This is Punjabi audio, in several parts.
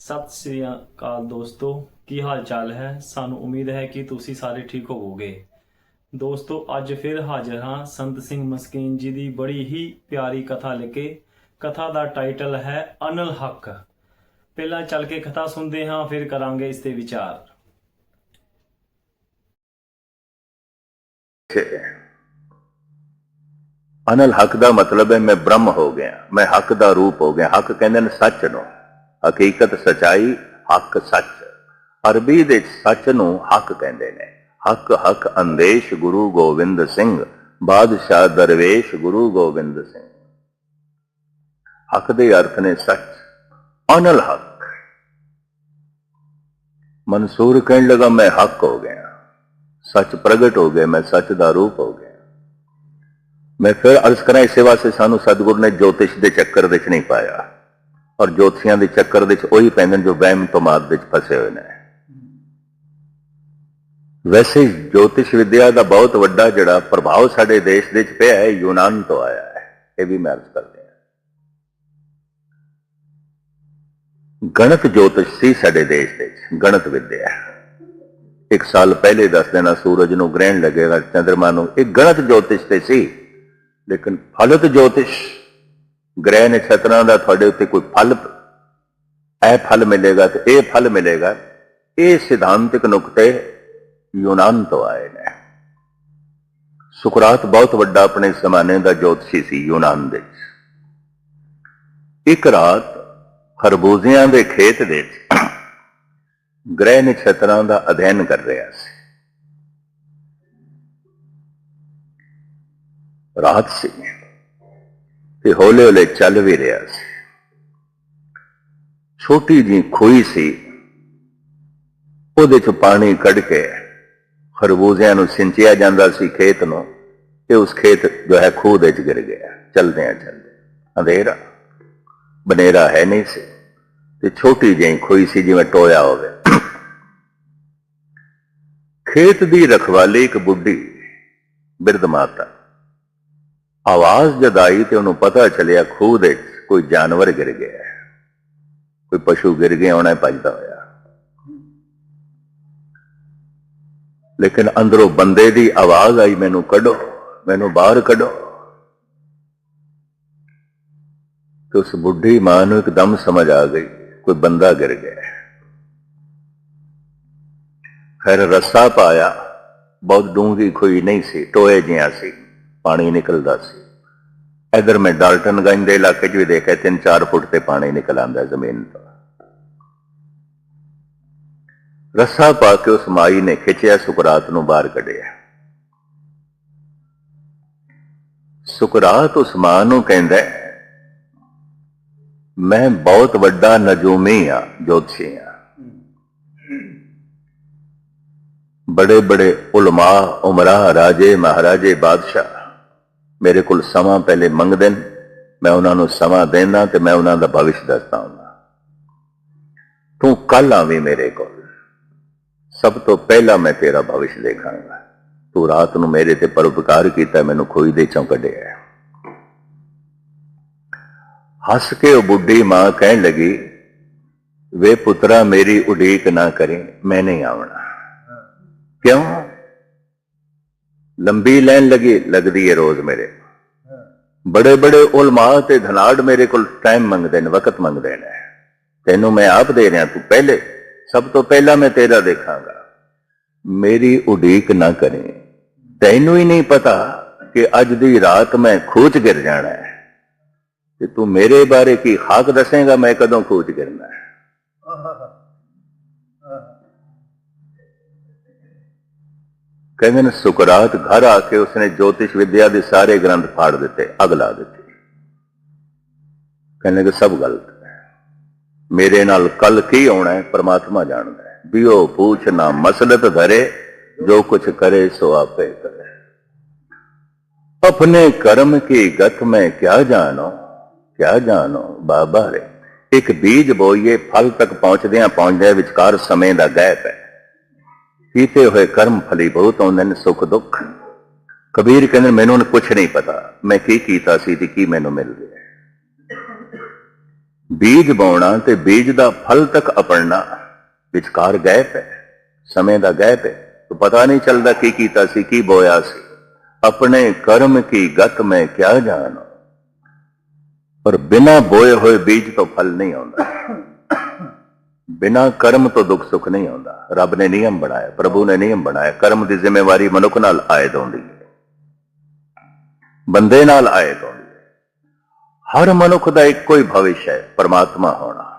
ਸਤਿ ਸ੍ਰੀ ਅਕਾਲ ਦੋਸਤੋ, ਕੀ ਹਾਲ ਚਾਲ ਹੈ? ਸਾਨੂੰ ਉਮੀਦ ਹੈ ਕਿ ਤੁਸੀਂ ਸਾਰੇ ਠੀਕ ਹੋਵੋਗੇ। ਦੋਸਤੋ, ਅੱਜ ਫਿਰ ਹਾਜ਼ਰ ਹਾਂ ਸੰਤ ਸਿੰਘ ਮਸਕੀਨ ਜੀ ਦੀ ਬੜੀ ਹੀ ਪਿਆਰੀ ਕਥਾ ਲੈ ਕੇ। ਕਥਾ ਦਾ ਟਾਈਟਲ ਹੈ ਅਨਲ ਹੱਕ। ਪਹਿਲਾਂ ਚੱਲ ਕੇ ਕਥਾ ਸੁਣਦੇ ਹਾਂ, ਫਿਰ ਕਰਾਂਗੇ ਇਸ ਤੇ ਵਿਚਾਰ। ਅਨਲ ਹੱਕ ਦਾ ਮਤਲਬ ਹੈ, ਮੈਂ ਬ੍ਰਹਮ ਹੋ ਗਿਆ, ਮੈਂ ਹੱਕ ਦਾ ਰੂਪ ਹੋ ਗਿਆ। ਹੱਕ ਕਹਿੰਦੇ ਨੇ ਸੱਚ ਨੂੰ। ਹਕੀਕਤ ਸਚਾਈ ਹੱਕ ਸੱਚ। ਅਰਬੀ ਦੇ ਸੱਚ ਨੂੰ ਹੱਕ ਕਹਿੰਦੇ ਨੇ। ਹੱਕ ਹੱਕ ਅੰਦੇਸ਼ ਗੁਰੂ ਗੋਬਿੰਦ ਸਿੰਘ, ਬਾਦਸ਼ਾਹ ਦਰਵੇਸ਼ ਗੁਰੂ ਗੋਬਿੰਦ ਸਿੰਘ। ਹੱਕ ਦੇ ਅਰਥ ਨੇ ਸੱਚ, ਅਨਲ ਹੱਕ। ਮਨਸੂਰ ਕਹਿਣ ਲਗਾ, ਮੈਂ ਹੱਕ ਹੋ ਗਿਆ। ਸੱਚ ਪ੍ਰਗਟ ਹੋ ਗਿਆ, ਮੈਂ ਸੱਚ ਦਾ ਰੂਪ ਹੋ ਗਿਆ। ਮੈਂ ਫਿਰ ਅਰਜ਼ ਕਰਾਂ, ਇਸੇ ਵਾਸਤੇ ਸਾਨੂੰ ਸਤਿਗੁਰ ਨੇ ਜੋਤਿਸ਼ ਦੇ ਚੱਕਰ ਵਿੱਚ ਨਹੀਂ ਪਾਇਆ। ਔਰ ਜੋਤਸ਼ੀਆਂ ਦੇ ਚੱਕਰ ਵਿੱਚ ਉਹੀ ਪੈਂਦੇ ਨੇ ਜੋ ਵਹਿਮ ਤੋਂ ਮਾਦ ਵਿੱਚ ਫਸੇ ਹੋਏ ਨੇ। ਵੈਸੇ ਜੋਤਿਸ਼ ਵਿਦਿਆ ਦਾ ਬਹੁਤ ਵੱਡਾ ਜਿਹੜਾ ਪ੍ਰਭਾਵ ਸਾਡੇ ਦੇਸ਼ ਦੇ ਵਿੱਚ ਪਿਆ ਹੈ, ਯੂਨਾਨ ਤੋਂ ਆਇਆ ਹੈ। ਇਹ ਵੀ ਮੈਂ ਅਰਜ਼ ਕਰਦੇ ਹਾਂ। ਗਣਿਤ ਜੋਤਿਸ਼ ਸੀ ਸਾਡੇ ਦੇਸ਼ ਦੇ ਵਿੱਚ, ਗਣਿਤ ਵਿਦਿਆ। ਇੱਕ ਸਾਲ ਪਹਿਲੇ ਦੱਸ ਦੇਣਾ, ਸੂਰਜ ਨੂੰ ਗ੍ਰਹਿਣ ਲੱਗੇਗਾ ਚੰ드ਰਮਾ ਨੂੰ, ਇਹ ਗਣਿਤ ਜੋਤਿਸ਼ ਤੇ ਸੀ। ਲੇਕਿਨ ਫਲਤ ਜੋਤਿਸ਼ ਗ੍ਰਹਿ ਨਛਤਰਾਂ ਦਾ ਤੁਹਾਡੇ ਉੱਤੇ ਕੋਈ ਫਲ, ਇਹ ਫਲ ਮਿਲੇਗਾ ਤੇ ਇਹ ਫਲ ਮਿਲੇਗਾ। ਇਹ ਸਿਧਾਂਤਿਕ ਨੁਕਤੇ ਯੂਨਾਨ ਤੋਂ ਆਏ ਨੇ। ਸੁਕਰਾਤ ਬਹੁਤ ਵੱਡਾ ਆਪਣੇ ਜ਼ਮਾਨੇ ਦਾ ਜੋਤਸ਼ੀ ਸੀ ਯੂਨਾਨ ਦੇ ਇੱਕ ਰਾਤ ਖਰਬੂਜ਼ਿਆਂ ਦੇ ਖੇਤ ਦੇ ਵਿੱਚ ਗ੍ਰਹਿ ਨਛਤਰਾਂ ਦਾ ਅਧਿਐਨ ਕਰ ਰਿਹਾ ਸੀ। ਰਾਤ ਸੀ। ਤੇ ਹੌਲੇ ਹੌਲੇ ਚੱਲ ਵੀ ਰਿਹਾ ਸੀ। ਛੋਟੀ ਜੀ ਖੋਈ ਸੀ। ਉਹਦੇ ਚ ਪਾਣੀ ਕੱਢ ਕੇ ਖਰਬੂਜ਼ਿਆਂ ਨੂੰ ਸਿੰਚਿਆ ਜਾਂਦਾ ਸੀ ਖੇਤ ਨੂੰ ਤੇ ਉਸ ਖੇਤ ਜੋ ਹੈ ਖੂਹ ਦੇ ਚ ਗਿਰ ਗਿਆ। ਚਲਦੇ ਆ ਚਲਦੇ ਅੰਧੇਰਾ, ਬਨੇਰਾ ਹੈ ਨਹੀਂ ਸੀ ਤੇ ਛੋਟੀ ਜਿਹੀ ਖੋਈ ਸੀ ਜਿਵੇਂ ਟੋਇਆ ਹੋਵੇ। ਖੇਤ ਦੀ ਰਖਵਾਲੀ ਇੱਕ ਬੁੱਢੀ ਬਿਰਧ ਮਾਤਾ ਆਵਾਜ਼ ਜਦ ਆਈ ਤੇ ਉਹਨੂੰ ਪਤਾ ਚੱਲਿਆ ਖੂਹ ਦੇ ਕੋਈ ਜਾਨਵਰ ਗਿਰ ਗਿਆ ਕੋਈ ਪਸ਼ੂ ਗਿਰ ਗਿਆ ਹੋਣਾ ਭੱਜਦਾ ਹੋਇਆ। ਲੇਕਿਨ ਅੰਦਰੋਂ ਬੰਦੇ ਦੀ ਆਵਾਜ਼ ਆਈ, ਮੈਨੂੰ ਕੱਢੋ, ਮੈਨੂੰ ਬਾਹਰ ਕੱਢੋ। ਤੇ ਉਸ ਬੁੱਢੀ ਮਾਂ ਨੂੰ ਇੱਕਦਮ ਸਮਝ ਆ ਗਈ, ਕੋਈ ਬੰਦਾ ਗਿਰ ਗਿਆ ਹੈ। ਫਿਰ ਰੱਸਾ ਪਾਇਆ, ਬਹੁਤ ਡੂੰਘੀ ਖੋਈ ਨਹੀਂ ਸੀ, ਟੋਏ ਜਿਹਾ ਸੀ। ਪਾਣੀ ਨਿਕਲਦਾ ਸੀ। ਇਧਰ ਮੈਂ ਡਾਲਟਨਗੰਜ ਦੇ ਇਲਾਕੇ 'ਚ ਵੀ ਦੇਖਿਆ 3-4 ਫੁੱਟ ਤੇ ਪਾਣੀ ਨਿਕਲ ਆਉਂਦਾ ਜ਼ਮੀਨ ਤੋਂ। ਰੱਸਾ ਪਾ ਕੇ ਉਸ ਮਾਈ ਨੇ ਖਿੱਚਿਆ, ਸੁਕਰਾਤ ਨੂੰ ਬਾਹਰ ਕੱਢਿਆ। ਸੁਕਰਾਤ ਉਸ ਮਾਂ ਨੂੰ ਕਹਿੰਦਾ, ਮੈਂ ਬਹੁਤ ਵੱਡਾ ਨਜੂਮੀ ਆ, ਜੋਤਸ਼ੀ ਆ। ਬੜੇ ਬੜੇ ਉਲਮਾ ਉਮਰਾ ਰਾਜੇ, ਮਹਾਰਾਜੇ, ਬਾਦਸ਼ਾਹ ਮੇਰੇ ਕੋਲ ਸਮਾਂ ਪਹਿਲੇ ਮੰਗਦੇ ਨੇ, ਮੈਂ ਉਹਨਾਂ ਨੂੰ ਸਮਾਂ ਦੇਣਾ ਤੇ ਮੈਂ ਉਹਨਾਂ ਦਾ ਭਵਿਸ਼ ਦੱਸਦਾ ਹਾਂ ਤੂੰ ਕੱਲ ਆਵੀਂ ਮੇਰੇ ਕੋਲ। ਸਭ ਤੋਂ ਪਹਿਲਾਂ ਮੈਂ ਤੇਰਾ ਭਵਿੱਖ ਦੇਖਾਂਗਾ। ਤੂੰ ਰਾਤ ਨੂੰ ਮੇਰੇ ਤੇ ਪਰਉਪਕਾਰ ਕੀਤਾ, ਮੈਨੂੰ ਖੋਈ ਦੇ ਚੋਂ ਕੱਢਿਆ। ਹੱਸ ਕੇ ਉਹ ਬੁੱਢੀ ਮਾਂ ਕਹਿਣ ਲੱਗੀ, ਵੇ ਪੁੱਤਰਾ, ਮੇਰੀ ਉਡੀਕ ਨਾ ਕਰੇ, ਮੈਂ ਨਹੀਂ ਆਉਣਾ ਕਿਉਂ? ਲੰਬੀ ਲਾਈਨ ਲੱਗੀ, ਲੱਗਦੀ ਹੈ ਰੋਜ਼ ਮੇਰੇ। ਬੜੇ ਬੜੇ ਉਲਮਾ ਤੇ ਧਨਾੜ ਮੇਰੇ ਕੋਲ ਟਾਈਮ ਮੰਗਦੇ ਨੇ, ਵਕਤ ਮੰਗਦੇ ਨੇ। ਤੈਨੂੰ ਮੈਂ ਆਪ ਦੇ ਰਿਹਾ, ਤੂੰ ਪਹਿਲੇ, ਸਭ ਤੋਂ ਪਹਿਲਾਂ ਮੈਂ ਤੇਰਾ ਦੇਖਾਂਗਾ। ਮੇਰੀ ਉਡੀਕ ਨਾ ਕਰੇ। ਤੈਨੂੰ ਹੀ ਨਹੀਂ ਪਤਾ ਕਿ ਅੱਜ ਦੀ ਰਾਤ ਮੈਂ ਖੂਚ ਗਿਰ ਜਾਣਾ ਹੈ। ਤੇ ਤੂੰ ਮੇਰੇ ਬਾਰੇ ਕੀ ਖਾਕ ਦੱਸੇਗਾ, ਮੈਂ ਕਦੋਂ ਖੂਚ ਗਿਰਨਾ ਹੈ? ਕਹਿੰਦੇ ਨੇ, ਸੁਕਰਾਤ ਘਰ ਆ ਕੇ ਉਸਨੇ ਜੋਤਿਸ਼ ਵਿਦਿਆ ਦੇ ਸਾਰੇ ਗ੍ਰੰਥ ਫਾੜ ਦਿੱਤੇ ਅਗਲਾ ਦਿੱਤੇ। ਕਹਿੰਦੇ ਕਿ ਸਭ ਗਲਤ ਹੈ। ਮੇਰੇ ਨਾਲ ਕੱਲ ਕੀ ਆਉਣਾ ਹੈ, ਪ੍ਰਮਾਤਮਾ ਜਾਣਦਾ ਹੈ। ਵੀ ਉਹ ਪੂਛ ਨਾ ਮਸਲਤ ਧਰੇ, ਜੋ ਕੁਝ ਕਰੇ ਸੋ ਆਪੇ ਕਰੇ। ਆਪਣੇ ਕਰਮ ਕੀ ਗਤ ਮੈਂ ਕਿਆ ਜਾਣੋ ਕਿਆ ਜਾਣੋ ਬਾਬਾ ਰੇ। ਇੱਕ ਬੀਜ ਬੋਈਏ, ਫਲ ਤੱਕ ਪਹੁੰਚਦੇ ਆ ਪਹੁੰਚਦੇ ਵਿਚਕਾਰ ਸਮੇਂ ਦਾ ਗੈਪ ਹੈ। ਕੀਤੇ ਹੋਏ ਕਰਮ ਫਲੀ ਬਹੁਤ ਆਉਂਦੇ ਨੇ, ਸੁੱਖ ਦੁੱਖ। ਕਬੀਰ ਕਹਿੰਦੇ, ਮੈਨੂੰ ਕੁਝ ਨਹੀਂ ਪਤਾ। ਮੈਂ ਕੀ ਕੀਤਾ ਸੀ ਤੇ ਕੀ ਮੈਨੂੰ ਮਿਲ ਰਿਹਾ ਬੀਜ ਬਾਉਣਾ ਤੇ ਬੀਜ ਦਾ ਫਲ ਤੱਕ ਅਪੜਨਾ ਵਿਚਕਾਰ ਗੈਪ ਹੈ, ਸਮੇਂ ਦਾ ਗੈਪ ਹੈ। ਤੋ ਪਤਾ ਨਹੀਂ ਚੱਲਦਾ ਕੀ ਕੀਤਾ ਸੀ, ਕੀ ਬੋਇਆ ਸੀ। ਆਪਣੇ ਕਰਮ ਕੀ ਗਤ ਮੈਂ ਕਿਆ ਜਾਣਾ। ਪਰ ਬਿਨਾ ਬੋਏ ਹੋਏ ਬੀਜ ਤੋਂ ਫਲ ਨਹੀਂ ਆਉਂਦਾ। ਬਿਨਾ ਕਰਮ ਤੋਂ ਦੁੱਖ ਸੁੱਖ ਨਹੀਂ ਆਉਂਦਾ। ਰੱਬ ਨੇ ਨਿਯਮ ਬਣਾਇਆ, ਪ੍ਰਭੂ ਨੇ ਨਿਯਮ ਬਣਾਇਆ। ਕਰਮ ਦੀ ਜ਼ਿੰਮੇਵਾਰੀ ਮਨੁੱਖ ਨਾਲ ਆਇਦ ਹੁੰਦੀ ਹੈ। ਬੰਦੇ ਨਾਲ ਆਇਦ ਹੁੰਦੀ ਹੈ। ਹਰ ਮਨੁੱਖ ਦਾ ਇੱਕੋ ਹੀ ਭਵਿਸ਼ ਹੈ, ਪਰਮਾਤਮਾ ਹੋਣਾ।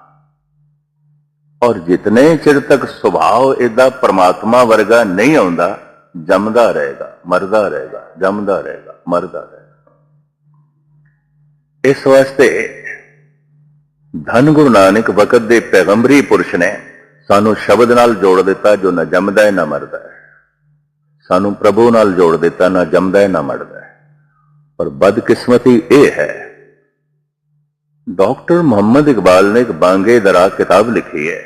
ਔਰ ਜਿਤਨੇ ਚਿਰ ਤੱਕ ਸੁਭਾਅ ਇਹਦਾ ਪਰਮਾਤਮਾ ਵਰਗਾ ਨਹੀਂ ਆਉਂਦਾ, ਜੰਮਦਾ ਰਹੇਗਾ, ਮਰਦਾ ਰਹੇਗਾ, ਜੰਮਦਾ ਰਹੇਗਾ, ਮਰਦਾ ਰਹੇਗਾ। ਇਸ ਵਾਸਤੇ ਧੰਨ ਗੁਰੂ ਨਾਨਕ ਵਕਤ ਦੇ ਪੈਗੰਬਰੀ ਪੁਰਸ਼ ਨੇ ਸਾਨੂੰ ਸ਼ਬਦ ਨਾਲ ਜੋੜ ਦਿੱਤਾ ਜੋ ਨਾ ਜੰਮਦਾ ਹੈ, ਨਾ ਮਰਦਾ ਹੈ। ਸਾਨੂੰ ਪ੍ਰਭੂ ਨਾਲ ਜੋੜ ਦਿੱਤਾ, ਨਾ ਜੰਮਦਾ ਹੈ, ਨਾ ਮਰਦਾ ਹੈ। ਪਰ ਬਦਕਿਸਮਤੀ ਇਹ ਹੈ, ਡਾਕਟਰ ਮੁਹੰਮਦ ਇਕਬਾਲ ਨੇ ਇੱਕ ਬਾਂਗੇ ਦਰਾ ਕਿਤਾਬ ਲਿਖੀ ਹੈ,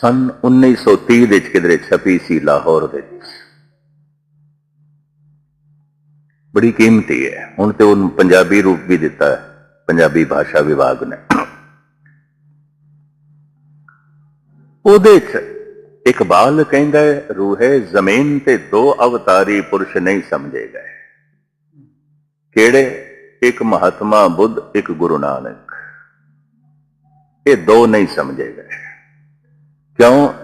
ਸਨ 1930 ਦੇ ਵਿੱਚ ਕਿਧਰੇ ਛਪੀ ਸੀ ਲਾਹੌਰ ਦੇ ਵਿੱਚ। ਬੜੀ ਕੀਮਤੀ ਹੈ, ਹੁਣ ਤੇ ਉਹਨੂੰ ਪੰਜਾਬੀ ਰੂਪ ਵੀ ਦਿੱਤਾ ਹੈ। ਪੰਜਾਬੀ ਭਾਸ਼ਾ ਵਿਭਾਗ ਨੇ। ਉਹਦੇ ਚ ਇਕਬਾਲ ਕਹਿੰਦਾ ਹੈ, ਰੂਹੇ ਜ਼ਮੀਨ ਤੇ ਦੋ ਅਵਤਾਰੀ ਪੁਰਸ਼ ਨਹੀਂ ਸਮਝੇ ਗਏ। ਕਿਹੜੇ? ਇੱਕ ਮਹਾਤਮਾ ਬੁੱਧ, ਇੱਕ ਗੁਰੂ ਨਾਨਕ। ਇਹ ਦੋ ਨਹੀਂ ਸਮਝੇ ਗਏ। ਕਿਉਂ?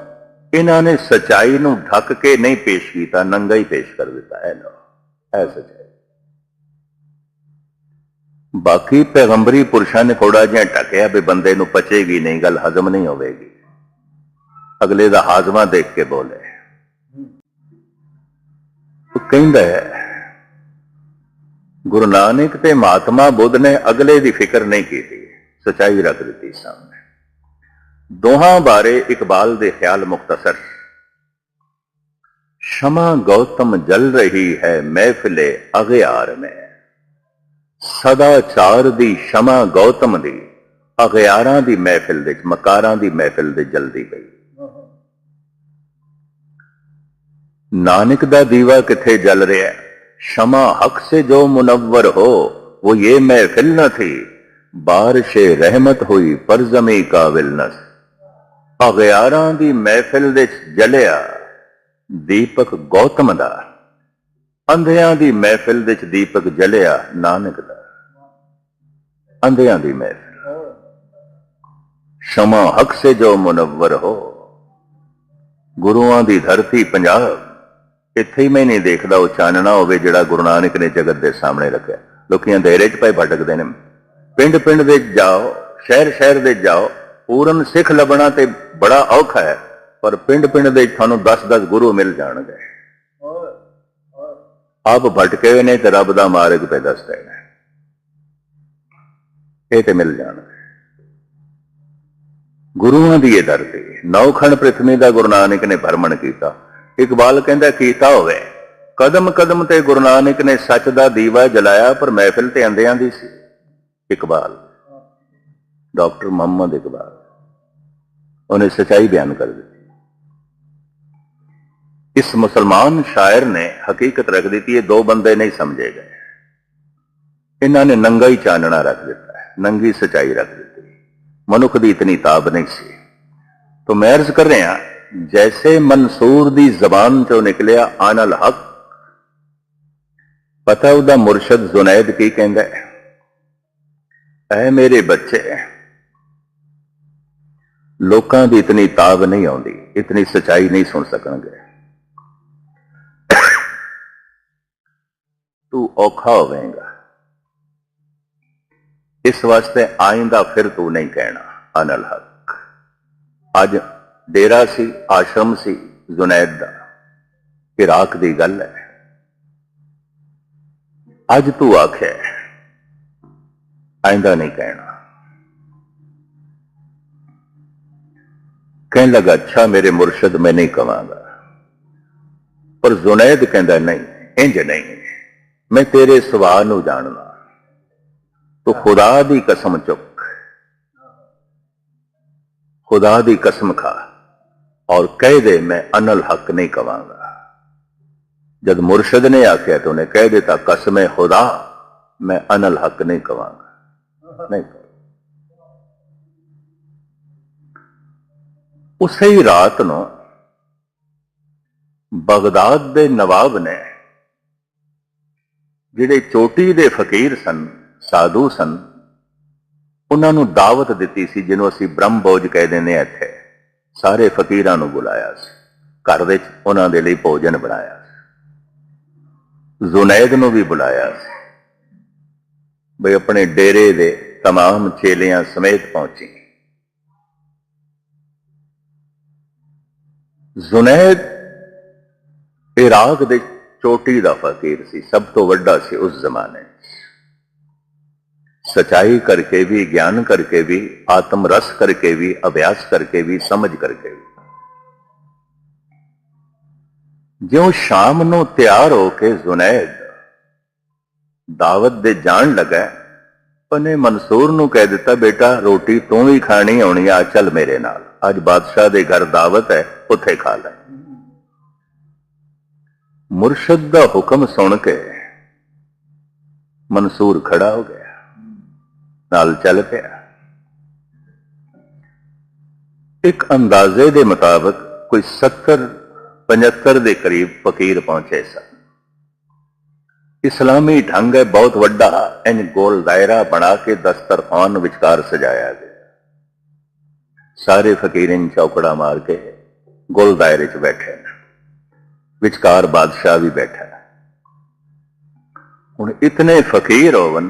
ਇਹਨਾਂ ਨੇ ਸਚਾਈ ਨੂੰ ਢੱਕ ਕੇ ਨਹੀਂ ਪੇਸ਼ ਕੀਤਾ, ਨੰਗਾ ਹੀ ਪੇਸ਼ ਕਰ ਦਿੱਤਾ। ਹੈ ਲੋ ਐ ਸਚਾਈ। ਬਾਕੀ ਪੈਗੰਬਰੀ ਪੁਰਸ਼ਾਂ ਨੇ ਥੋੜਾ ਜਿਹਾ ਢੱਕਿਆ ਵੀ ਬੰਦੇ ਨੂੰ ਪਚੇਗੀ ਨਹੀਂ, ਗੱਲ ਹਜ਼ਮ ਨਹੀਂ ਹੋਵੇਗੀ। ਅਗਲੇ ਦਾ ਹਾਜ਼ਮਾ ਦੇਖ ਕੇ ਬੋਲੇ। ਉਹ ਕਹਿੰਦਾ ਹੈ, ਗੁਰੂ ਨਾਨਕ ਤੇ ਮਹਾਤਮਾ ਬੁੱਧ ਨੇ ਅਗਲੇ ਦੀ ਫਿਕਰ ਨਹੀਂ ਕੀਤੀ, ਸਚਾਈ ਰੱਖ ਦਿੱਤੀ ਸਾਹਮਣੇ। ਦੋਹਾਂ ਬਾਰੇ ਇਕਬਾਲ ਦੇ ਖਿਆਲ ਮੁਖਤਸਰ ਸ਼ਮਾ ਗੌਤਮ ਜਲ ਰਹੀ ਹੈ ਮਹਿਫਿਲੇ ਅਗਿਆਰ ਮੈਂ। ਸਦਾਚਾਰ ਦੀ ਸ਼ਮਾ ਗੌਤਮ ਦੀ, ਅਗਿਆਰਾਂ ਦੀ ਮਹਿਫਿਲ ਵਿੱਚ ਮਕਾਰਾਂ ਦੀ ਮਹਿਫਿਲ ਦੇ ਜਲਦੀ ਪਈ। ਨਾਨਕ ਦਾ ਦੀਵਾ ਕਿੱਥੇ ਜਲ ਰਿਹਾ? ਸ਼ਮਾ ਹਕ ਸੇ ਜੋ ਮੁਨਵਰ ਹੋ, ਉਹ ਇਹ ਮਹਿਫਿਲ ਨਾ ਥੀ। ਬਾਰਿਸ਼ ਰਹਿਮਤ ਹੋਈ, ਪਰ ਜ਼ਮੀ ਕਾਵਿਲ ਨਸ ਅਗਿਆਰਾਂ ਦੀ ਮਹਿਫਿਲ ਵਿੱਚ ਜਲਿਆ, ਦੀਪਕ ਗੌਤਮ ਦਾ। ਅੰਧਿਆਂ ਦੀ ਮਹਿਫਿਲ ਵਿੱਚ ਦੀਪਕ ਜਲਿਆ ਨਾਨਕ ਦਾ। ਅੰਧਿਆਂ ਦੀ ਮਹਿਫਿਲ। ਸ਼ਮਾ ਹਕ ਸੇ ਜੋ ਮੁਨੱਵਰ ਹੋ। ਗੁਰੂਆਂ ਦੀ ਧਰਤੀ ਪੰਜਾਬ। ਇੱਥੇ ਹੀ ਮੈਂ ਨਹੀਂ ਦੇਖਦਾ ਉਹ ਚਾਨਣਾ ਹੋਵੇ ਜਿਹੜਾ ਗੁਰੂ ਨਾਨਕ ਨੇ ਜਗਤ ਦੇ ਸਾਹਮਣੇ ਰੱਖਿਆ। ਲੋਕੀ ਦੇਰੇ 'ਚ ਪਏ ਭਟਕਦੇ ਨੇ। ਪਿੰਡ ਪਿੰਡ ਦੇ ਜਾਓ ਸ਼ਹਿਰ ਸ਼ਹਿਰ ਦੇ ਜਾਓ। ਪੂਰਨ ਸਿੱਖ ਲੱਭਣਾ ਤੇ ਬੜਾ ਔਖਾ ਹੈ। ਪਰ ਪਿੰਡ ਪਿੰਡ ਦੇ ਤੁਹਾਨੂੰ 10-10 ਗੁਰੂ ਮਿਲ ਜਾਣਗੇ। ਆਪ ਭਟਕੇ ਹੋਏ ਨੇ ਤੇ ਰੱਬ ਦਾ ਮਾਰਗ ਪੈ ਦੱਸਦਾ ਹੈ। ਇਹ ਤੇ ਮਿਲ ਜਾਣਗੇ ਗੁਰੂਆਂ ਦੀ ਇਹ ਧਰਤੀ ਨੌਖਣ ਪ੍ਰਿਥਵੀ ਦਾ ਗੁਰੂ ਨਾਨਕ ਨੇ ਭਰਮਣ ਕੀਤਾ। ਇਕਬਾਲ ਕਹਿੰਦਾ, ਕੀਤਾ ਹੋਵੇ। ਕਦਮ ਕਦਮ ਤੇ ਗੁਰੂ ਨਾਨਕ ਨੇ ਸੱਚ ਦਾ ਦੀਵਾ ਜਲਾਇਆ, ਪਰ ਮਹਿਫਿਲ ਤੇ ਅੰਧਿਆਂ ਦੀ ਸੀ। ਇਕਬਾਲ। ਡਾਕਟਰ ਮੁਹੰਮਦ ਇਕਬਾਲ। ਉਹਨੇ ਸਚਾਈ ਬਿਆਨ ਕਰ ਦਿੱਤੀ। ਇਸ ਮੁਸਲਮਾਨ ਸ਼ਾਇਰ ਨੇ ਹਕੀਕਤ ਰੱਖ ਦਿੱਤੀ ਇਹ ਦੋ ਬੰਦੇ ਨਹੀਂ ਸਮਝੇ ਗਏ ਇਹਨਾਂ ਨੇ ਨੰਗਾ ਹੀ ਚਾਨਣਾ ਰੱਖ ਦਿੱਤਾ ਹੈ ਨੰਗੀ ਸਚਾਈ ਰੱਖ ਦਿੱਤੀ ਮਨੁੱਖ ਦੀ ਇਤਨੀ ਤਾਬ ਨਹੀਂ ਸੀ तो मैं अर्ज कर रहा जैसे मंसूर दी जबान चो निकलिया आनल हक पता ਉਹਦਾ ਮੁਰਸ਼ਦ ਜ਼ੁਨੈਦ ਕੀ ਕਹਿੰਦਾ ਹੈ ਐ ਮੇਰੇ ਬੱਚੇ ਲੋਕਾਂ ਦੀ ਇਤਨੀ ਤਾਬ ਨਹੀਂ ਆਉਂਦੀ ਇਤਨੀ ਸਚਾਈ ਨਹੀਂ ਸੁਣ ਸਕਣਗੇ ਤੂੰ ਔਖਾ ਹੋਵੇਂਗਾ। ਇਸ ਵਾਸਤੇ ਆਇੰਦਾ ਫਿਰ ਤੂੰ ਨਹੀਂ ਕਹਿਣਾ, ਅਨਲ ਹਕ। ਅੱਜ ਡੇਰਾ ਸੀ, ਆਸ਼ਰਮ ਸੀ, ਜ਼ੁਨੈਦ ਦਾ। ਇਰਾਕ ਦੀ ਗੱਲ ਹੈ। ਅੱਜ ਤੂੰ ਆਖਿਆ ਆਇੰਦਾ ਨਹੀਂ ਕਹਿਣਾ। ਕਹਿਣ ਲੱਗਾ, ਅੱਛਾ, ਮੇਰੇ ਮੁਰਸ਼ਦ ਮੈਂ ਨਹੀਂ ਕਵਾਂਗਾ। ਪਰ ਜ਼ੁਨੈਦ ਕਹਿੰਦਾ, ਨਹੀਂ, ਇੰਜ ਨਹੀਂ। ਮੈਂ ਤੇਰੇ ਸਵਾ ਨੂੰ ਜਾਣਦਾ। ਤੂੰ ਖੁਦਾ ਦੀ ਕਸਮ ਚੁੱਕ। ਖੁਦਾ ਦੀ ਕਸਮ ਖਾ। ਔਰ ਕਹਿ ਦੇ, ਮੈਂ ਅਨਲ ਹੱਕ ਨਹੀਂ ਕਵਾਂਗਾ। ਜਦ ਮੁਰਸ਼ਦ ਨੇ ਆਖਿਆ ਤਾਂ ਉਹਨੇ ਕਹਿ ਦਿੱਤਾ, ਕਸਮੇ ਖੁਦਾ, ਮੈਂ ਅਨਲ ਹੱਕ ਨਹੀਂ ਕਵਾਂਗਾ। ਨਹੀਂ ਉਸੇ ਹੀ ਰਾਤ ਨੂੰ ਬਗਦਾਦ ਦੇ ਨਵਾਬ ਨੇ ਜਿਹੜੇ ਚੋਟੀ ਦੇ ਫਕੀਰ ਸਨ ਸਾਧੂ ਸਨ ਉਹਨਾਂ ਨੂੰ ਦਾਵਤ ਦਿੱਤੀ ਸੀ ਜਿਹਨੂੰ ਅਸੀਂ ਬ੍ਰਹਮ ਭੋਜ ਕਹਿ ਦਿੰਦੇ ਆ ਇੱਥੇ ਸਾਰੇ ਫਕੀਰਾਂ ਨੂੰ ਬੁਲਾਇਆ ਸੀ ਘਰ ਵਿੱਚ ਉਹਨਾਂ ਦੇ ਲਈ ਭੋਜਨ ਬਣਾਇਆ ਸੀ ਜ਼ੁਨੈਦ ਨੂੰ ਵੀ ਬੁਲਾਇਆ ਸੀ ਬਈ ਆਪਣੇ ਡੇਰੇ ਦੇ तमाम ਚੇਲਿਆਂ ਸਮੇਤ ਪਹੁੰਚੀ ਜ਼ੁਨੈਦ ਇਰਾਕ ਦੇ ਚੋਟੀ ਦਾ ਫਕੀਰ ਸੀ ਸਭ ਤੋਂ ਵੱਡਾ ਸੀ ਉਸ ਜ਼ਮਾਨੇ ਸਚਾਈ ਕਰਕੇ ਵੀ ਗਿਆਨ ਕਰਕੇ ਵੀ ਆਤਮ ਰਸ ਕਰਕੇ ਵੀ ਅਭਿਆਸ ਕਰਕੇ ਵੀ ਸਮਝ ਕਰਕੇ ਵੀ ਜਿਉਂ ਸ਼ਾਮ ਨੂੰ ਤਿਆਰ ਹੋ ਕੇ ਜ਼ੁਨੈਦ ਦਾਵਤ ਦੇ ਜਾਣ ਲੱਗਾ ਉਹਨੇ ਮਨਸੂਰ ਨੂੰ ਕਹਿ ਦਿੱਤਾ ਬੇਟਾ ਰੋਟੀ ਤੂੰ ਵੀ ਖਾਣੀ ਆਉਣੀ ਆ ਚੱਲ ਮੇਰੇ ਨਾਲ ਅੱਜ ਬਾਦਸ਼ਾਹ ਦੇ ਘਰ ਦਾਵਤ ਹੈ ਉੱਥੇ ਖਾ ਲੈ ਮੁਰਸ਼ਦ ਦਾ ਹੁਕਮ ਸੁਣ ਕੇ ਮਨਸੂਰ ਖੜਾ ਹੋ ਗਿਆ, ਨਾਲ ਚੱਲ ਪਿਆ। ਇੱਕ ਅੰਦਾਜ਼ੇ ਦੇ ਮੁਤਾਬਕ ਕੋਈ 70 75 ਦੇ ਕਰੀਬ ਫਕੀਰ ਪਹੁੰਚੇ ਸਨ। ਇਸਲਾਮੀ ਢੰਗ ਹੈ ਬਹੁਤ ਵੱਡਾ ਇੰਜ ਗੋਲ ਦਾਇਰਾ ਬਣਾ ਕੇ ਦਸਤਰਖਾਨ ਵਿਚਕਾਰ ਸਜਾਇਆ ਗਿਆ। ਸਾਰੇ ਫਕੀਰ ਫਕੀਰਾਂ ਚੌਕੜਾ ਮਾਰ ਕੇ ਗੋਲ ਦਾਇਰੇ 'ਚ ਬੈਠੇ ਵਿਚਕਾਰ ਬਾਦਸ਼ਾਹ ਵੀ ਬੈਠਾ ਹੈ। ਹੁਣ ਇਤਨੇ ਫਕੀਰ ਹੋਵਨ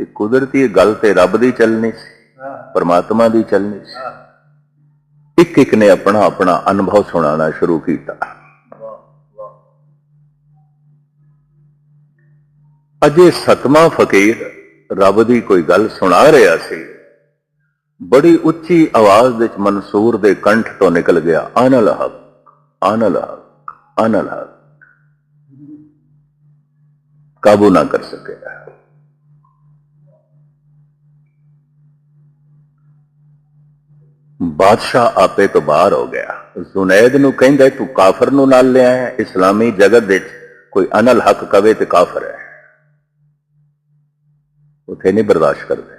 ਤੇ ਕੁਦਰਤੀ ਗੱਲ ਤੇ ਰੱਬ ਦੀ ਚੱਲਣੀ ਸੀ, ਪਰਮਾਤਮਾ ਦੀ ਚੱਲਣੀ ਸੀ। ਇੱਕ ਇੱਕ ਨੇ ਆਪਣਾ ਆਪਣਾ ਅਨੁਭਵ ਸੁਣਾਉਣਾ ਸ਼ੁਰੂ ਕੀਤਾ। ਅਜੇ ਸਤਵਾਂ ਫਕੀਰ ਰੱਬ ਦੀ ਕੋਈ ਗੱਲ ਸੁਣਾ ਰਿਹਾ ਸੀ, ਬੜੀ ਉੱਚੀ ਆਵਾਜ਼ ਵਿੱਚ ਮਨਸੂਰ ਦੇ ਕੰਠ ਤੋਂ ਨਿਕਲ ਗਿਆ ਅਨਲ ਹਕ ਅਨਲ ਹਕ ਅਨਲ ਹਕ ਕਾਬੂ ਨਾ ਕਰ ਸਕਿਆ ਬਾਦਸ਼ਾਹ ਆਪੇ ਤੋਂ ਬਾਹਰ ਹੋ ਗਿਆ। ਜ਼ੁਨੈਦ ਨੂੰ ਕਹਿੰਦਾ, ਤੂੰ ਕਾਫਰ ਨੂੰ ਨਾਲ ਲਿਆ ਹੈ। ਇਸਲਾਮੀ ਜਗਤ ਵਿੱਚ ਕੋਈ ਅਨਲ ਹੱਕ ਕਵੇ ਤੇ ਕਾਫਰ ਹੈ। ਉਥੇ ਨਹੀਂ ਬਰਦਾਸ਼ਤ ਕਰਦਾ।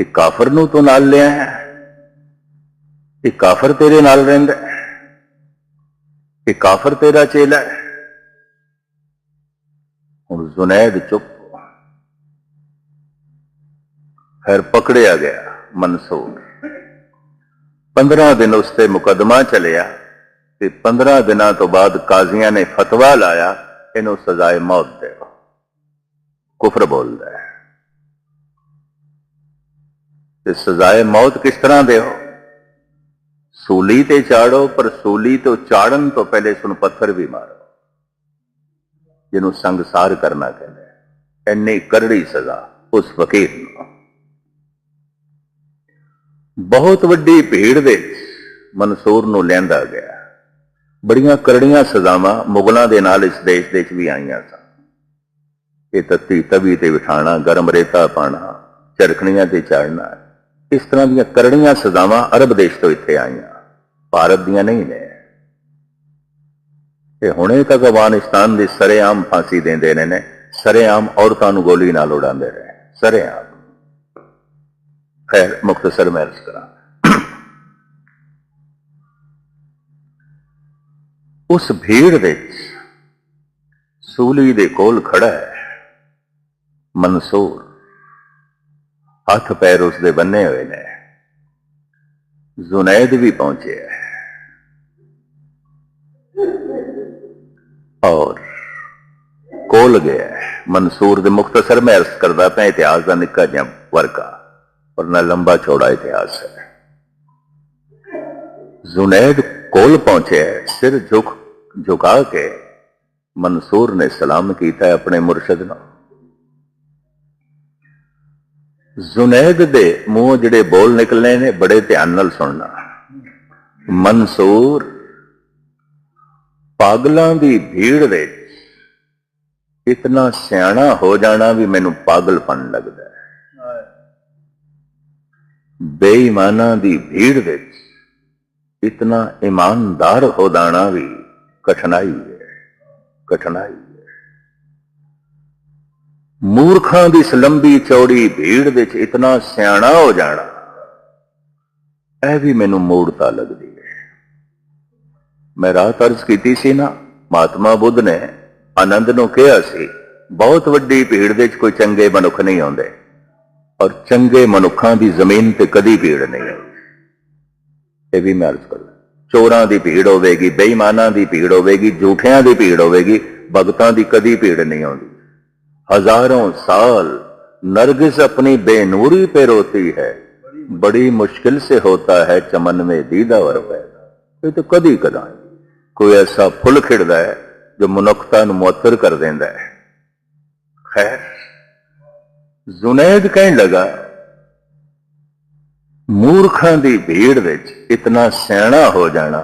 ਇਹ ਕਾਫਰ ਨੂੰ ਤੂੰ ਨਾਲ ਲਿਆ ਹੈ। ਇਹ ਕਾਫਰ ਤੇਰੇ ਨਾਲ ਰਹਿੰਦਾ ਹੈ? ਕਾਫਰ ਤੇਰਾ ਚੇਲਾ ਹੈ? ਹੁਣ ਜ਼ੁਨੈਦ ਚੁੱਪ ਫਿਰ ਪਕੜਿਆ ਗਿਆ ਮਨਸੂਰ। 15 ਦਿਨ ਉਸ ਤੇ ਮੁਕਦਮਾ ਚੱਲਿਆ ਤੇ 15 ਦਿਨਾਂ ਤੋਂ ਬਾਅਦ ਕਾਜ਼ੀਆਂ ਨੇ ਫਤਵਾ ਲਾਇਆ, ਇਹਨੂੰ ਸਜ਼ਾਏ ਮੌਤ ਦਿਓ। ਕੁਫਰ ਬੋਲਦਾ ਹੈ। ਤੇ ਸਜ਼ਾਏ ਮੌਤ ਕਿਸ ਤਰ੍ਹਾਂ ਦਿਓ ਸੂਲੀ ਤੇ ਚਾੜੋ, ਪਰ ਸੂਲੀ ਤੋਂ ਚਾੜਨ ਤੋਂ ਪਹਿਲੇ ਸੁਣ ਪੱਥਰ ਵੀ ਮਾਰੋ। ਜਿਹਨੂੰ ਸੰਗਸਾਰ ਕਰਨਾ ਕਹਿੰਦੇ ਆ। ਇੰਨੀ ਕਰੜੀ ਸਜ਼ਾ ਉਸ ਫਕੀਰ ਨੂੰ। ਬਹੁਤ ਵੱਡੀ ਭੀੜ ਵਿੱਚ ਮਨਸੂਰ ਨੂੰ ਲੈਂਦਾ ਗਿਆ। ਬੜੀਆਂ ਕਰੜੀਆਂ ਸਜ਼ਾਵਾਂ ਮੁਗਲਾਂ ਦੇ ਨਾਲ ਇਸ ਦੇਸ਼ ਦੇ ਵਿੱਚ ਵੀ ਆਈਆਂ ਸਨ। ਇਹ ਤੱਤੀ ਤਵੀ ਤੇ ਬਿਠਾਣਾ, ਗਰਮ ਰੇਤਾ ਪਾਣਾ, ਚਰਖਣੀਆਂ ਤੇ ਚੜਨਾ, ਇਸ ਤਰ੍ਹਾਂ ਦੀਆਂ ਕਰੜੀਆਂ ਸਜ਼ਾਵਾਂ ਅਰਬ ਦੇਸ਼ ਤੋਂ ਇੱਥੇ ਆਈਆਂ। ਭਾਰਤ ਦੀਆਂ ਨਹੀਂ ਨੇ। ਇਹ ਹੁਣੇ ਤੱਕ ਅਫਗਾਨਿਸਤਾਨ ਦੀ ਸਰੇਆਮ ਫਾਂਸੀ ਦਿੰਦੇ ਨੇ ਨੇ। ਸਰੇਆਮ ਔਰਤਾਂ ਨੂੰ ਗੋਲੀ ਨਾਲ ਉਡਾਉਂਦੇ ਰਹੇ ਸਰੇਆਮ। ਖੈਰ ਮੁਖਤਸਰ ਮੈਂ ਅਰਜ਼ ਕਰਾਂ। ਉਸ ਭੀੜ ਵਿੱਚ ਸੂਲੀ ਦੇ ਕੋਲ ਖੜਾ ਹੈ ਮਨਸੂਰ। ਹੱਥ ਪੈਰ ਉਸ ਦੇ ਬੰਨੇ ਹੋਏ ਨੇ। ਜ਼ੁਨੈਦ ਵੀ ਪਹੁੰਚਿਆ ਔਰ ਕੋਲ ਗਿਆ ਮਨਸੂਰ ਦੇ ਮੁਖਤਸਰ ਮੈਂ ਅਰਜ਼ ਕਰਦਾ ਪਿਆ, ਇਤਿਹਾਸ ਦਾ ਨਿੱਕਾ ਜਿਹਾ ਵਰਕਾ ਔਰ ਨਾ ਲੰਬਾ ਚੌੜਾ ਇਤਿਹਾਸ ਹੈ। ਜ਼ੁਨੈਦ ਕੋਲ ਪਹੁੰਚਿਆ ਸਿਰ ਝੁਕ ਝੁਕਾ ਕੇ ਮਨਸੂਰ ਨੇ ਸਲਾਮ ਕੀਤਾ ਆਪਣੇ ਮੁਰਸ਼ਿਦ ਨੂੰ। ਜ਼ੁਨੈਦ ਦੇ ਮੂੰਹ ਜਿਹੜੇ ਬੋਲ ਨਿਕਲਨੇ ਨੇ, ਬੜੇ ਧਿਆਨ ਨਾਲ ਸੁਣਨਾ। ਮਨਸੂਰ ਪਾਗਲਾਂ ਦੀ ਭੀੜ ਵਿੱਚ ਇਤਨਾ ਸਿਆਣਾ ਹੋ ਜਾਣਾ ਵੀ ਮੈਨੂੰ ਪਾਗਲਪਨ ਲੱਗਦਾ ਹੈ। ਬੇਈਮਾਨਾਂ ਦੀ ਭੀੜ ਵਿੱਚ ਇਤਨਾ ਇਮਾਨਦਾਰ ਹੋ ਜਾਣਾ ਵੀ ਕਠਿਨਾਈ ਹੈ ਕਠਿਨਾਈ ਹੈ। ਮੂਰਖਾਂ ਦੀ ਸਲੰਬੀ ਚੌੜੀ ਭੀੜ ਵਿੱਚ ਇਤਨਾ ਸਿਆਣਾ ਹੋ ਜਾਣਾ, ਇਹ ਵੀ ਮੈਨੂੰ ਮੂੜਤਾ ਲੱਗਦੀ ਮੈਂ ਰਾਹ ਤਰਜ ਕੀਤੀ ਸੀ ਨਾ, ਮਹਾਤਮਾ ਬੁੱਧ ਨੇ ਆਨੰਦ ਨੂੰ ਕਿਹਾ ਸੀ, ਬਹੁਤ ਵੱਡੀ ਭੀੜ ਦੇ ਵਿੱਚ ਕੋਈ ਚੰਗੇ ਮਨੁੱਖ ਨਹੀਂ ਆਉਂਦੇ, ਔਰ ਚੰਗੇ ਮਨੁੱਖਾਂ ਦੀ ਜ਼ਮੀਨ ਤੇ ਕਦੀ ਭੀੜ ਨਹੀਂ ਆਉਂਦੀ। ਇਹ ਵੀ ਮੈਂ ਅਰਜ਼ ਕਰਦਾ, ਚੋਰਾਂ ਦੀ ਭੀੜ ਹੋਵੇਗੀ, ਬੇਈਮਾਨਾਂ ਦੀ ਭੀੜ ਹੋਵੇਗੀ, ਝੂਠਿਆਂ ਦੀ ਭੀੜ ਹੋਵੇਗੀ, ਭਗਤਾਂ ਦੀ ਕਦੀ ਭੀੜ ਨਹੀਂ ਆਉਂਦੀ। ਹਜ਼ਾਰਾਂ ਸਾਲ ਨਰਗਿਸ ਆਪਣੀ ਬੇਨੂਰੀ ਪੇ ਰੋਤੀ ਹੈ, ਬੜੀ ਮੁਸ਼ਕਿਲ ਸੇ ਹੋਤਾ ਹੈ, ਚਮਨ ਮੇ ਦੀਦਾ ਵਰ ਪੈਦਾ। ਇਹ ਤਾਂ ਕਦੀ ਕਦਾਈ ਕੋਈ ਐਸਾ ਫੁੱਲ ਖਿੜਦਾ ਹੈ ਜੋ ਮਨੁੱਖਤਾ ਨੂੰ ਮੁਅੱਤਰ ਕਰ ਦਿੰਦਾ ਹੈ। ਖੈਰ, ਜ਼ੁਨੈਦ ਕਹਿਣ ਲਗਾ, ਮੂਰਖਾਂ ਦੀ ਭੀੜ ਵਿੱਚ ਇਤਨਾ ਸਿਆਣਾ ਹੋ ਜਾਣਾ,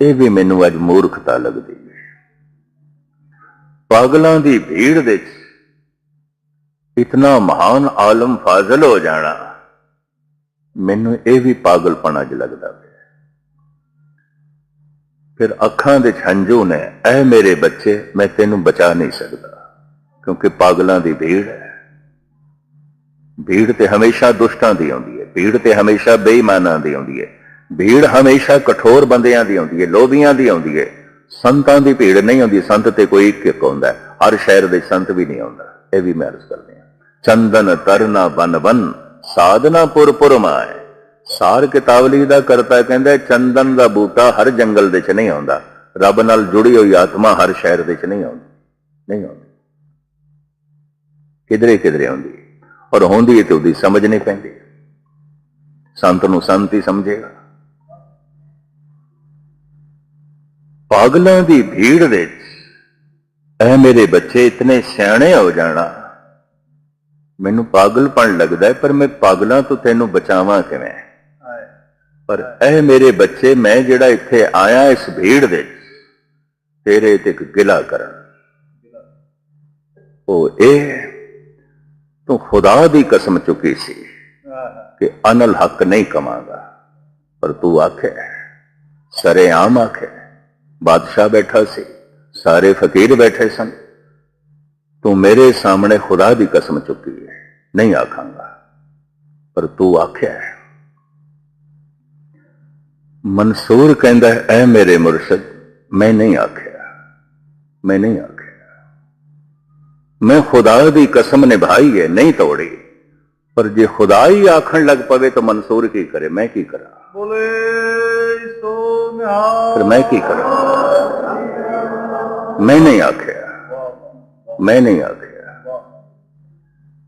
ਇਹ ਵੀ ਮੈਨੂੰ ਅੱਜ ਮੂਰਖਤਾ ਲੱਗਦੀ ਹੈ। ਪਾਗਲਾਂ ਦੀ ਭੀੜ ਵਿੱਚ ਇਤਨਾ ਮਹਾਨ ਆਲਮ ਫਾਜ਼ਲ ਹੋ ਜਾਣਾ, ਮੈਨੂੰ ਇਹ ਵੀ ਪਾਗਲਪਣਾ ਜਿਹਾ ਲੱਗਦਾ ਹੈ ਫਿਰ ਅੱਖਾਂ ਦੇ ਹੰਝੂ ਨੇ ਐ ਮੇਰੇ ਬੱਚੇ, ਮੈਂ ਤੈਨੂੰ ਬਚਾ ਨਹੀਂ ਸਕਦਾ, ਕਿਉਂਕਿ ਪਾਗਲਾਂ ਦੀ ਭੀੜ ਹੈ। ਭੀੜ ਤੇ ਹਮੇਸ਼ਾ ਦੁਸ਼ਟਾਂ ਦੀ ਆਉਂਦੀ ਹੈ, ਭੀੜ ਤੇ ਹਮੇਸ਼ਾ ਬੇਈਮਾਨਾਂ ਦੀ ਆਉਂਦੀ ਹੈ, ਭੀੜ ਹਮੇਸ਼ਾ ਕਠੋਰ ਬੰਦਿਆਂ ਦੀ ਆਉਂਦੀ ਹੈ, ਲੋਭੀਆਂ ਦੀ ਆਉਂਦੀ ਹੈ। ਸੰਤਾਂ ਦੀ ਭੀੜ ਨਹੀਂ ਆਉਂਦੀ, ਸੰਤ ਤੇ ਕੋਈ ਇੱਕ ਇੱਕ ਆਉਂਦਾ ਹਰ ਸ਼ਹਿਰ ਦੇ ਸੰਤ ਵੀ ਨਹੀਂ ਆਉਂਦਾ, ਇਹ ਵੀ ਮੈਂ ਅਰਜ਼ ਕਰਦੇ ਹਾਂ। ਚੰਦਨ ਤਰਨਾ ਬਨ ਬਨ ਸਾਧਨਾ ਪੁਰ ਪੁਰ ਮਾਏ। ਸਾਰ ਕਿਤਾਬਲੀ ਦਾ ਕਰਤਾ ਕਹਿੰਦਾ, ਚੰਦਨ ਦਾ ਬੂਟਾ ਹਰ ਜੰਗਲ ਦੇ ਚ ਨਹੀਂ ਆਉਂਦਾ। ਰੱਬ ਨਾਲ ਜੁੜੀ ਹੋਈ ਆਤਮਾ ਹਰ ਸ਼ਹਿਰ ਦੇ ਚ ਨਹੀਂ ਆਉਂਦੀ। ਨਹੀਂ ਆਉਂਦੀ। ਕਿਧਰੇ ਕਿਧਰੇ ਆਉਂਦੀ ਔਰ ਹੁੰਦੀ ਹੈ ਤੇ ਉਹਦੀ ਸਮਝ ਨਹੀਂ ਪੈਂਦੀ। ਸੰਤ ਨੂੰ ਸੰਤ ਹੀ ਸਮਝੇਗਾ। ਪਾਗਲਾਂ ਦੀ ਭੀੜ ਵਿੱਚ, ਐ ਮੇਰੇ ਬੱਚੇ ਇਤਨੇ ਸਿਆਣੇ ਹੋ ਜਾਣਾ। ਮੈਨੂੰ ਪਾਗਲਪਣ ਲੱਗਦਾ ਪਰ ਮੈਂ ਪਾਗਲਾਂ ਤੋਂ ਤੈਨੂੰ ਬਚਾਵਾਂ ਕਿਵੇਂ? ਪਰ ਇਹ ਮੇਰੇ ਬੱਚੇ, ਮੈਂ ਜਿਹੜਾ ਇੱਥੇ ਆਇਆ ਇਸ ਭੀੜ ਵਿੱਚ, ਤੇਰੇ ਤੇ ਇੱਕ ਗਿਲਾ ਕਰਨ ਉਹ ਇਹ, ਤੂੰ ਖੁਦਾ ਦੀ ਕਸਮ ਚੁੱਕੀ ਸੀ ਕਿ ਅਨਲ ਹੱਕ ਨਹੀਂ ਕਮਾਂਗਾ ਪਰ ਤੂੰ ਆਖੇ ਸਰੇ ਆਮ ਆਖੇ, ਬਾਦਸ਼ਾਹ ਬੈਠਾ ਸੀ, ਸਾਰੇ ਫਕੀਰ ਬੈਠੇ ਸਨ। ਤੂੰ ਮੇਰੇ ਸਾਹਮਣੇ ਖੁਦਾ ਦੀ ਕਸਮ ਚੁੱਕੀ ਹੈ, ਨਹੀਂ ਆਖਾਂਗਾ। ਪਰ ਤੂੰ ਆਖਿਆ ਮਨਸੂਰ ਕਹਿੰਦਾ ਐ ਮੇਰੇ ਮੁਰਸ਼ਦ ਮੈਂ ਨਹੀਂ ਆਖਿਆ ਮੈਂ ਨਹੀਂ ਆਖਿਆ। ਮੈਂ ਖੁਦਾ ਦੀ ਕਸਮ ਨਿਭਾਈ ਹੈ ਨਹੀਂ ਤੋੜੀ। ਪਰ ਜੇ ਖੁਦਾ ਹੀ ਆਖਣ ਲੱਗ ਪਵੇ ਤਾਂ ਮਨਸੂਰ ਕੀ ਕਰੇ ਮੈਂ ਕੀ ਕਰਾਂ? ਬੋਲੇ ਸੋ ਨਿਹਾਲ ਫਿਰ ਮੈਂ ਕੀ ਕਰਾਂ? ਮੈਂ ਨਹੀਂ ਆਖਿਆ ਮੈਂ ਨਹੀਂ ਆਖਿਆ।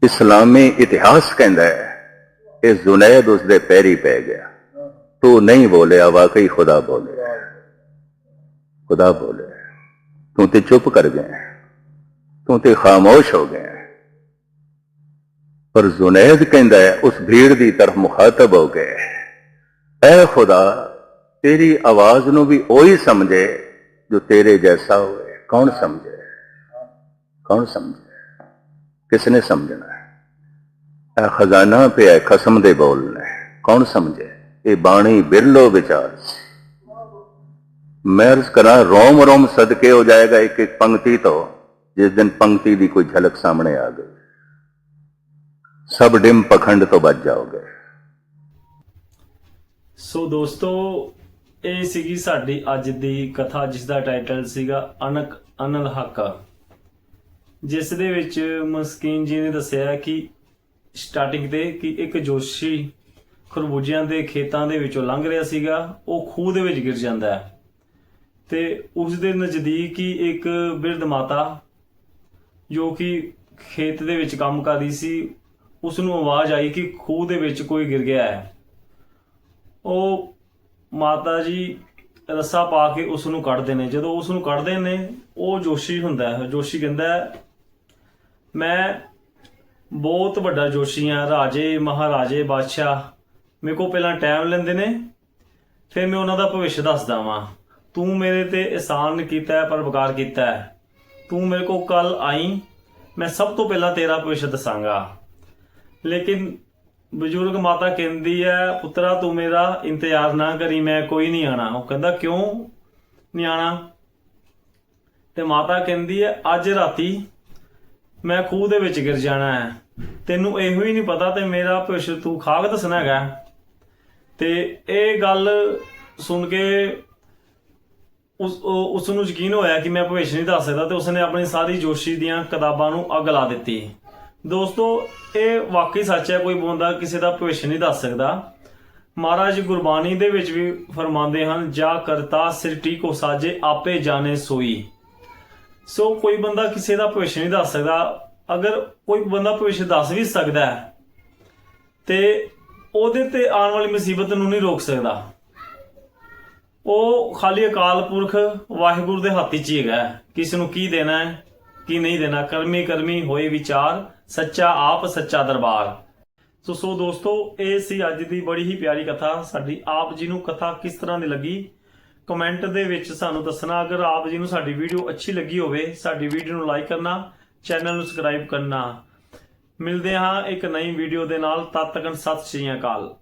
ਇਸਲਾਮੀ ਇਤਿਹਾਸ ਕਹਿੰਦਾ ਹੈ ਇਹ ਜ਼ੁਨੈਦ ਉਸ ਦੇ ਪੈਰੀ ਪੈ ਗਿਆ। ਤੂੰ ਨਹੀਂ ਬੋਲਿਆ ਵਾਕਈ ਖੁਦਾ ਬੋਲਿਆ ਖੁਦਾ ਬੋਲਿਆ ਤੂੰ ਤੇ ਚੁੱਪ ਕਰ ਗਿਆ ਤੂੰ ਤੇ ਖਾਮੋਸ਼ ਹੋ ਗਿਆ ਪਰ ਜ਼ੁਨੈਦ ਕਹਿੰਦਾ ਉਸ ਭੀੜ ਦੀ ਤਰਫ ਮੁਖਾਤਬ ਹੋ ਗਏ ਐ ਖੁਦਾ ਤੇਰੀ ਆਵਾਜ਼ ਨੂੰ ਵੀ ਉਹੀ ਸਮਝੇ ਜੋ ਤੇਰੇ ਜੈਸਾ ਹੋਵੇ ਕੌਣ ਸਮਝੇ ਕੌਣ ਸਮਝੇ ਕਿਸਨੇ ਸਮਝਣਾ ਹੈ ਇਹ ਖਜ਼ਾਨਾ ਪਿਆ ਹੈ ਖਸਮ ਦੇ ਬੋਲ ਨੇ ਕੌਣ ਸਮਝੇ ਇਹ ਬਾਣੀ ਬਿਰਲੋ ਵਿਚਾਰ। ਮੈਂ ਅਰਜ਼ ਕਰਾਂ, ਰੋਮ ਰੋਮ ਸਦਕੇ ਹੋ ਜਾਏਗਾ ਇੱਕ ਇੱਕ ਪੰਕਤੀ ਤੋਂ, ਜਿਸ ਦਿਨ ਪੰਕਤੀ ਦੀ ਕੋਈ ਝਲਕ ਸਾਹਮਣੇ ਆ ਗਈ। ਸਭ ਡਿਮ ਪਖੰਡ ਤੋਂ ਬਚ ਜਾਓਗੇ। ਸੋ ਦੋਸਤੋ, ਇਹ ਸੀਗੀ ਸਾਡੀ ਅੱਜ ਦੀ ਕਥਾ, ਜਿਸ ਦਾ ਟਾਈਟਲ ਸੀਗਾ ਅਨਕ ਅਨਲ ਹਾਕਾ। ਜਿਸ ਦੇ ਵਿੱਚ ਮਸਕੀਨ ਜੀ ਨੇ ਦੱਸਿਆ ਕਿ ਸਟਾਰਟਿੰਗ ਤੇ ਕਿ ਇੱਕ ਜੋਸ਼ੀ ਖਰਬੂਜਿਆਂ ਦੇ ਖੇਤਾਂ ਦੇ ਵਿੱਚੋਂ ਲੰਘ ਰਿਹਾ ਸੀਗਾ ਉਹ ਖੂਹ ਦੇ ਵਿੱਚ ਗਿਰ ਜਾਂਦਾ ਹੈ। ਤੇ ਉਸ ਦੇ ਨਜ਼ਦੀਕ ਹੀ ਇੱਕ ਬਿਰਧ ਮਾਤਾ ਜੋ ਕਿ ਖੇਤ ਦੇ ਵਿੱਚ ਕੰਮ ਕਰਦੀ ਸੀ ਉਸ ਨੂੰ ਆਵਾਜ਼ ਆਈ ਕਿ ਖੂਹ ਦੇ ਵਿੱਚ ਕੋਈ ਗਿਰ ਗਿਆ ਹੈ। ਉਹ ਮਾਤਾ ਜੀ ਰੱਸਾ ਪਾ ਕੇ ਉਸ ਨੂੰ ਕੱਢਦੇ ਨੇ। ਜਦੋਂ ਉਸ ਨੂੰ ਕੱਢਦੇ ਨੇ ਉਹ ਜੋਸ਼ੀ ਹੁੰਦਾ ਹੈ। ਜੋਸ਼ੀ ਕਹਿੰਦਾ ਹੈ, ਮੈਂ ਬਹੁਤ ਵੱਡਾ ਜੋਸ਼ੀ ਹਾਂ ਰਾਜੇ ਮਹਾਰਾਜੇ ਬਾਦਸ਼ਾਹ। ਮੇਰੇ ਕੋਲ ਪਹਿਲਾਂ ਟਾਈਮ ਲੈਂਦੇ ਨੇ, ਫਿਰ ਮੈਂ ਉਹਨਾਂ ਦਾ ਭਵਿੱਖ ਦੱਸਦਾ ਵਾਂ। ਤੂੰ ਮੇਰੇ ਤੇ ਇਹਸਾਨ ਕੀਤਾ ਹੈ ਪਰਉਪਕਾਰ ਕੀਤਾ ਹੈ। ਤੂੰ ਮੇਰੇ ਕੋਲ ਕੱਲ ਆਈ, ਮੈਂ ਸਭ ਤੋਂ ਪਹਿਲਾਂ ਤੇਰਾ ਭਵਿੱਖ ਦੱਸਾਂਗਾ। ਲੇਕਿਨ ਬਜ਼ੁਰਗ ਮਾਤਾ ਕਹਿੰਦੀ ਹੈ, ਪੁੱਤਰਾ, ਤੂੰ ਮੇਰਾ ਇੰਤਜ਼ਾਰ ਨਾ ਕਰੀ, ਮੈਂ ਕੋਈ ਨਹੀਂ ਆਣਾ। ਉਹ ਕਹਿੰਦਾ, ਕਿਉਂ ਨਹੀਂ ਆਣਾ? ਤੇ ਮਾਤਾ ਕਹਿੰਦੀ ਹੈ, ਅੱਜ ਰਾਤੀ ਮੈਂ ਖੂਹ ਦੇ ਵਿੱਚ ਗਿਰ ਜਾਣਾ ਹੈ। ਤੈਨੂੰ ਇਹੋ ਹੀ ਨਹੀਂ ਪਤਾ ਤੇ ਮੇਰਾ ਭਵਿੱਖ ਤੂੰ ਖਾਕ ਦੱਸਣਾ ਹੈਗਾ ਤੇ ਇਹ ਗੱਲ ਸੁਣ ਕੇ ਉਸ ਉਸ ਨੂੰ ਯਕੀਨ ਹੋਇਆ ਕਿ ਮੈਂ ਭਵਿੱਖ ਨਹੀਂ ਦੱਸ ਸਕਦਾ ਤੇ ਉਸਨੇ ਆਪਣੀ ਸਾਰੀ ਜੋਸ਼ੀ ਦੀਆਂ ਕਿਤਾਬਾਂ ਨੂੰ ਅੱਗ ਲਾ ਦਿੱਤੀ। ਦੋਸਤੋ, ਇਹ ਵਾਕਈ ਸੱਚ ਹੈ, ਕੋਈ ਬੰਦਾ ਕਿਸੇ ਦਾ ਭਵਿੱਖ ਨਹੀਂ ਦੱਸ ਸਕਦਾ। ਮਹਾਰਾਜ ਗੁਰਬਾਣੀ ਦੇ ਵਿੱਚ ਵੀ ਫਰਮਾਉਂਦੇ ਹਨ, ਜਾ ਕਰਤਾ ਸਿਰਟੀ ਕੋ ਸਾਜੇ, ਆਪੇ ਜਾਣੇ ਸੋਈ। ਸੋ ਕੋਈ ਬੰਦਾ ਕਿਸੇ ਦਾ ਭਵਿੱਖ ਨਹੀਂ ਦੱਸ ਸਕਦਾ। ਅਗਰ ਕੋਈ ਬੰਦਾ ਭਵਿੱਖ ਦੱਸ ਵੀ ਸਕਦਾ ਹੈ, ਤੇ ਉਹਦੇ ਤੇ ਆਉਣ ਵਾਲੀ ਮੁਸੀਬਤ ਨੂੰ ਨਹੀਂ ਰੋਕ ਸਕਦਾ। ਉਹ ਖਾਲੀ ਅਕਾਲ ਪੁਰਖ ਵਾਹਿਗੁਰੂ ਦੇ ਹੱਥ 'ਚ ਹੀ। ਹੈਗਾ ਕਿਸ ਨੂੰ ਕੀ ਦੇਣਾ ਹੈ, ਕੀ ਨਹੀਂ ਦੇਣਾ, ਕਰਮੀ ਕਰਮੀ ਹੋਏ ਵਿਚਾਰ, ਸੱਚਾ ਆਪ, ਸੱਚਾ ਦਰਬਾਰ। ਸੋ ਸੋ ਦੋਸਤੋ, ਇਹ ਸੀ ਅੱਜ ਦੀ ਬੜੀ ਹੀ ਪਿਆਰੀ ਕਥਾ। ਸਾਡੀ ਆਪ ਜੀ ਨੂੰ ਕਥਾ ਕਿਸ ਤਰ੍ਹਾਂ ਦੀ ਲੱਗੀ? ਕਮੈਂਟ ਦੇ ਵਿੱਚ ਸਾਨੂੰ ਦੱਸਣਾ। ਅਗਰ ਆਪ ਜੀ ਨੂੰ ਸਾਡੀ ਵੀਡੀਓ ਅੱਛੀ ਲੱਗੀ ਹੋਵੇ, ਸਾਡੀ ਵੀਡੀਓ ਨੂੰ ਲਾਈਕ ਕਰਨਾ, ਚੈਨਲ ਨੂੰ ਸਬਸਕ੍ਰਾਈਬ ਕਰਨਾ। ਮਿਲਦੇ ਹਾਂ ਇੱਕ ਨਈ ਵੀਡੀਓ ਦੇ ਨਾਲ। ਤਦ ਤੱਕ ਸਤਿ ਸ਼੍ਰੀ ਅਕਾਲ।